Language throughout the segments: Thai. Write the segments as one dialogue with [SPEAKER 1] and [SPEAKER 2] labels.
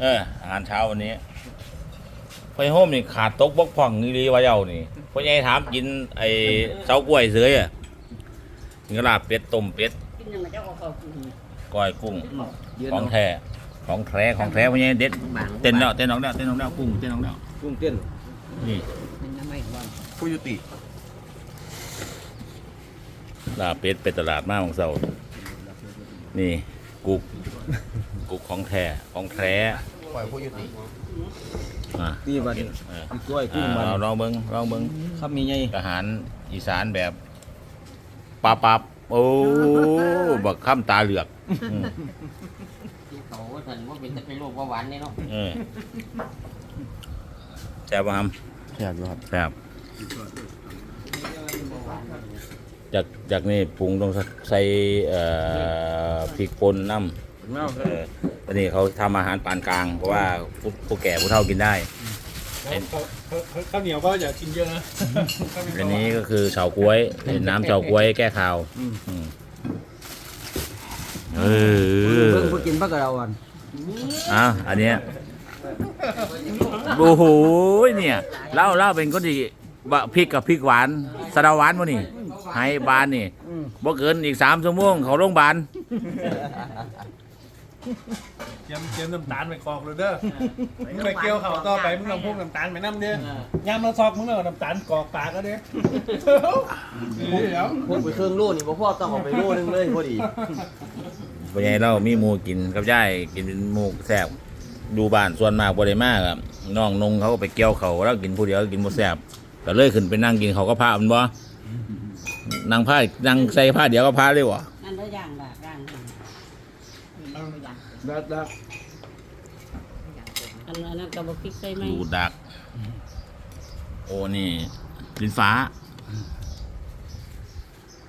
[SPEAKER 1] เอออาหารเช้าวันนี้ไฟโฮมนี่ขาดตกบกพร่องนี่รีว่าเจ้านี่พ่อใหญ่ถามกินไอ้เสากล้วยเสยอะกินกระลาบเป็ดต้มเป็ด
[SPEAKER 2] กินยังไงเจ้าก็เขากิน
[SPEAKER 1] ก้อยกุ้ง
[SPEAKER 3] ยืน
[SPEAKER 1] ของ
[SPEAKER 3] เอา
[SPEAKER 1] แท้ของแท้ของแท้พ่อใหญ่เด็ด
[SPEAKER 2] บาง
[SPEAKER 1] เต้นแล้วเต้นออกแล้วเต้นออกแล้วกุ้งเต้นออกแล้ว
[SPEAKER 3] กุ้งเต้น
[SPEAKER 1] นี่
[SPEAKER 2] มันยังไม่วัน
[SPEAKER 3] ผู้ยุติ
[SPEAKER 1] ลาบเป็ดเป็ดตลาดมาของเสานี่ กุก กุกของแท้ของแท้
[SPEAKER 3] ปล่อยผู้ยุติ
[SPEAKER 1] อะ
[SPEAKER 3] นี่บัด
[SPEAKER 1] กินเออ
[SPEAKER 3] อีกกล้วยกุ้
[SPEAKER 1] อ่าง
[SPEAKER 3] บัด
[SPEAKER 1] เราลองเบิ้งลองเบิ้ง
[SPEAKER 3] ครับมีไง
[SPEAKER 1] อาหารอีสานแบบปับปับโอ้บักข้ามตาเหลือกอืม
[SPEAKER 2] ที่เขาว่าฉันว่าเป็นจะเป็นโรคเบาหวานนี่เนาะ
[SPEAKER 1] เออแซ่บป่ะครับ
[SPEAKER 3] อยากอยู่ครับ
[SPEAKER 1] แซ่บ จากจากนี่ปรุงต้องใส่เอ่อพริกป่นน้ำเอออันนี้เขาทำอาหารปานกลาง เพราะว่าผู้ผู้แก่ผู้เฒ่ากินได้
[SPEAKER 4] ข้าวเหนียวก็อย่ากินเยอะนะข้าวเหนียว
[SPEAKER 1] อันนี้ก็คือเฉาก๊วยเป็นน้ำเฉาก๊วยแก้คาวอืมเออ
[SPEAKER 3] เพิ่งเพิ่งกินพักกับเราอัน
[SPEAKER 1] อะอันเนี้ยโอ้โหเนี่ยเล่าเล่าเป็นก็ดีบะพริกกับพริกหวานสะเดาหวานวะนี่ ให้บานนี่บ่เกินอีกสามชั่วโมงเขาโรงพยาบาล
[SPEAKER 4] เตรียมเตรียมน้ำตาลไปกรอกเลยเด้อมึงไปเกี่ยวเขาต่อไปมึงเอาพวกน้ำตาลไปน้ำเด้อยามเราซอกมึงเอาน้ำตาลกรอกปากก็เด้อเดี๋ยว
[SPEAKER 3] พวกไปเครื่องโล่นี่บ่พ่อต้องเอาไปโล่นึงเลยพอดี
[SPEAKER 1] เป็นไงเรามีหมูกินกับย่ายกินเป็นหมูแซ่บดูบ้านส่วนมากบ่ได้มากอะน้องนงเขาก็ไปเกี่ยวเขาแล้วกินผู้เดียวกินบ่แซ่บก็เลยขึ้นไปนั่งกินเขาก็พามันบ่ นั่งผ้านั่งใส่ผ้าเดียวก็พาเลยวะ
[SPEAKER 2] นั่นแล้วย่างแบบย่าง
[SPEAKER 3] ดัดดัด
[SPEAKER 2] อันนั้นก็บอกพริกใส่ไหม
[SPEAKER 1] ดูดัก โอ้นี่ดินฟ้า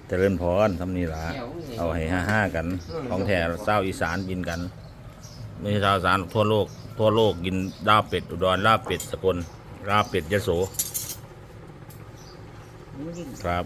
[SPEAKER 1] เจริญพรทำนี่ล่ะเอาให้ห้าห้ากัน ของแท้เศร้าวอีสานกินกัน ไม่ใช่ชาวอีสานทั่วโลก ทั่วโลกกินลาบเป็ดอุดรลาบเป็ดสกลลาบเป็ดยโสครับ